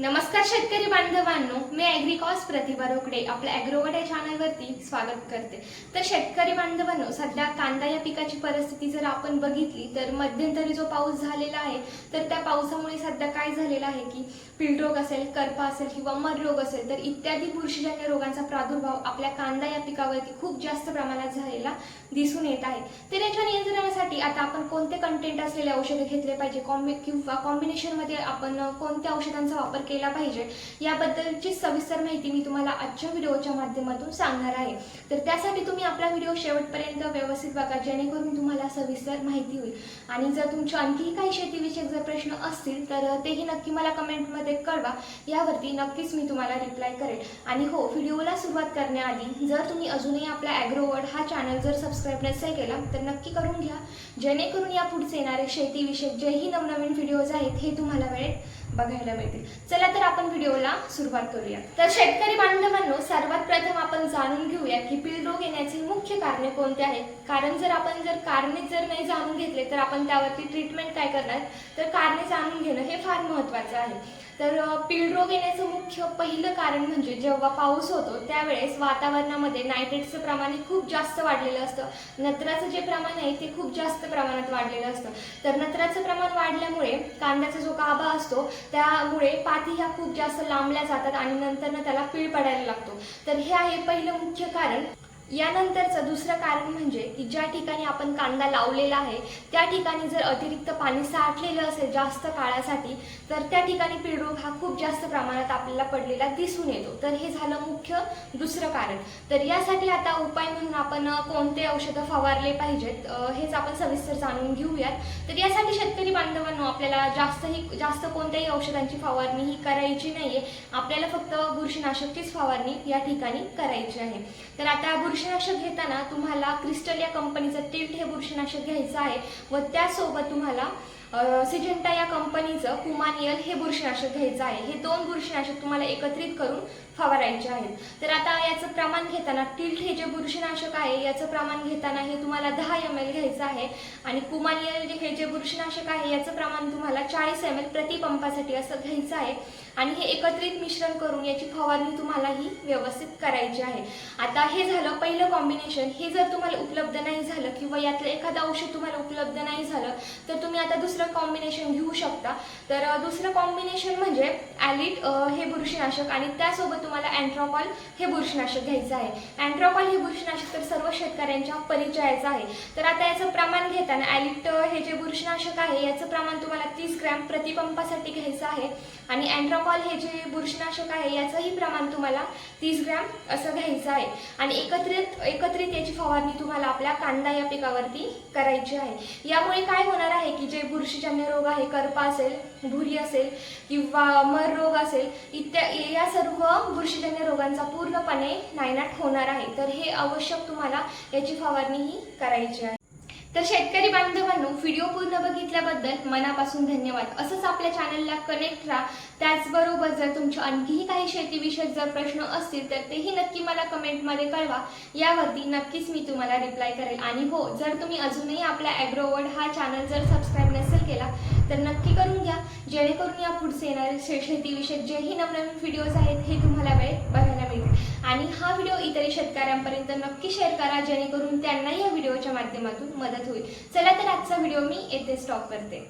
नमस्कार शेतकरी बांधवांनो मी ॲग्रिकॉस प्रतिभा रोकडे आपल्या ॲग्रोवड या चॅनलवरती स्वागत करते. तर शेतकरी बांधवांनो सध्या कांदा या पिकाची परिस्थिती जर आपण बघितली तर मध्यंतरी जो पाऊस झालेला आहे तर त्या पावसामुळे सध्या काय झालेलं आहे की पिलरोग रोग असेल करपा असेल किंवा मर रोग असेल तर इत्यादी बुरशीजन्य रोगांचा प्रादुर्भाव आपल्या कांदा या पिकावरती खूप जास्त प्रमाणात झालेला दिसून येत आहे. तर याच्या नियंत्रणासाठी आता आपण कोणते कंटेंट असलेले औषधे घेतले पाहिजे? कॉम्बि किंवा कॉम्बिनेशनमध्ये आपण कोणत्या औषधांचा वापर केला पाहिजे. याबद्दलची सविस्तर माहिती मी तुम्हाला आजच्या व्हिडिओच्या माध्यमातून सांगणार आहे. तर त्यासाठी तुम्ही आपला व्हिडिओ शेवटपर्यंत व्यवस्थित बघा जेणेकरून तुम्हाला सविस्तर माहिती होईल. आणि जर तुमचे आणखीही काही शेतीविषयक जर प्रश्न असतील तर तेही नक्की मला कमेंटमध्ये कळवा. यावरती नक्कीच मी तुम्हाला रिप्लाय करेल. आणि हो व्हिडिओला सुरुवात करण्याआधी जर तुम्ही अजूनही आपला ॲग्रोवर्ड हा चॅनल जर सबस्क्राईब नसेल केला तर नक्की करून घ्या. जेणेकरून या पुढचे येणारे शेतीविषयक जेही नवनवीन व्हिडिओज आहेत हे तुम्हाला वेळेत बघायला मिळतील. चला तर आपण व्हिडिओला सुरुवात करूया. तर शेतकरी बांधवांनो सर्वात प्रथम आपण जाणून घेऊया की पीळ रोग येण्याची मुख्य कारणे कोणते आहेत. कारण जर आपण जर कारणे जर नाही जाणून घेतले तर आपण त्यावरती ट्रीटमेंट काय करणार? तर कारणे जाणून घेणं हे फार महत्वाचं आहे. तर अ, पीळ रोग येण्याचं मुख्य पहिलं कारण म्हणजे जेव्हा पाऊस होतो त्यावेळेस वातावरणामध्ये नायट्रेटचं प्रमाण हे खूप जास्त वाढलेलं असतं. नत्राचं जे प्रमाण आहे ते खूप जास्त प्रमाणात वाढलेलं असतं. तर नत्राचं प्रमाण वाढल्यामुळे कांद्याचा जो गाभा असतो त्यामुळे पाती ह्या खूप जास्त लांबल्या जातात आणि नंतर त्याला पीळ पडायला लागतो. तर हे आहे पहिलं मुख्य कारण. यानंतरचं दुसरं कारण म्हणजे की ज्या ठिकाणी आपण कांदा लावलेला आहे त्या ठिकाणी जर अतिरिक्त पाणी साठलेलं असेल जास्त काळासाठी तर त्या ठिकाणी पिळरोग हा खूप जास्त प्रमाणात आपल्याला पडलेला दिसून येतो. तर हे झालं मुख्य दुसरं कारण. तर यासाठी आता उपाय म्हणून आपण कोणते औषधं फवारले पाहिजेत हेच आपण सविस्तर जाणून घेऊयात. तर यासाठी शेतकरी बांधवांनो आपल्याला जास्तही जास्त कोणत्याही औषधांची फवारणी ही करायची नाहीये. आपल्याला फक्त बुरशीनाशकचीच फवारणी या ठिकाणी करायची आहे. तर आता बुरशी बुरशीनाशक घेताना तुम्हाला क्रिस्टल या कंपनीचं टिल्ट हे बुरशीनाशक घ्यायचं आहे व त्यासोबत तुम्हाला सिजेंटा या कंपनीचं कुमानियल हे बुरशीनाशक घ्यायचं आहे. हे दोन बुरशीनाशक तुम्हाला एकत्रित करून फवारायचे आहेत. तर आता याचं प्रमाण घेताना टिल्ट हे जे बुरशीनाशक आहे याचं प्रमाण घेताना हे तुम्हाला दहा एम एल घ्यायचं आहे आणि कुमानियल जे हे जे बुरशीनाशक आहे याचं प्रमाण तुम्हाला चाळीस एम एल प्रतिपंपासाठी असं घ्यायचं आहे आणि हे एकत्रित मिश्रण करून याची फवारणी तुम्हाला ही व्यवस्थित करायची आहे. आता हे झालं पहिलं कॉम्बिनेशन हे जर तुम्हाला उपलब्ध नाही झालं किंवा यातलं एखादं औषध तुम्हाला उपलब्ध नाही झालं तर तुम्ही आता दुसरं कॉम्बिनेशन घेऊ शकता. तर दुसरं कॉम्बिनेशन म्हणजे ॲलिट हे बुरशीनाशक आणि त्यासोबत तुम्हाला अँट्रोपॉल हे बुरशीनाशक घ्यायचं आहे. अँट्रोपॉल हे बुरशीनाशक तर सर्व शेतकऱ्यांच्या परिचयाचं आहे. तर आता याचं प्रमाण घेताना ॲलिट हे जे बुरशीनाशक आहे याचं प्रमाण तुम्हाला तीस ग्रॅम प्रतिपंपासाठी घ्यायचं आहे. आणि अँट्रोपॉल हे जे बुरशीनाशक आहे याचंही प्रमाण तुम्हाला तीस ग्रॅम असं घ्यायचं आहे. आणि एकत्रित एकत्रित याची फवारणी तुम्हाला आपल्या कांदा या पिकावरती करायची आहे. यामुळे काय होणार आहे की जे बुरशीजन्य रोग आहे करपा असेल भुरी असेल किंवा मर रोग असेल इत्या या सर्व बुरशीजन्य रोगांचा पूर्णपणे नायनाट होणार आहे. तर हे आवश्यक तुम्हाला याची फवारणी ही करायची आहे. तर शेतकरी बांधवांनो व्हिडिओ पूर्ण बघितल्याबद्दल मनापासून धन्यवाद. असंच आपल्या चॅनलला कनेक्ट राहा. त्याचबरोबर जर तुमचे आणखीही काही शेतीविषयक जर प्रश्न असतील तर तेही नक्की मला कमेंटमध्ये कळवा. यावरती नक्कीच मी तुम्हाला रिप्लाय करेल. आणि हो जर तुम्ही अजूनही आपला ॲग्रोवर्ड हा चॅनल जर सबस्क्राईब नसेल केला तर नक्की करून घ्या. जेणेकरून या पुढचे येणारे शे- शेतीविषयक जेही नवनवीन व्हिडिओज आहेत हे तुम्हाला वेळेत बघायला मिळतील. आणि हा व्हिडिओ इतर शेतकऱ्यांपर्यंत नक्की शेअर करा जेणेकरून त्यांनाही या व्हिडिओच्या माध्यमातून मदत होईल. चला तर आजचा व्हिडिओ मी येथे स्टॉप करते.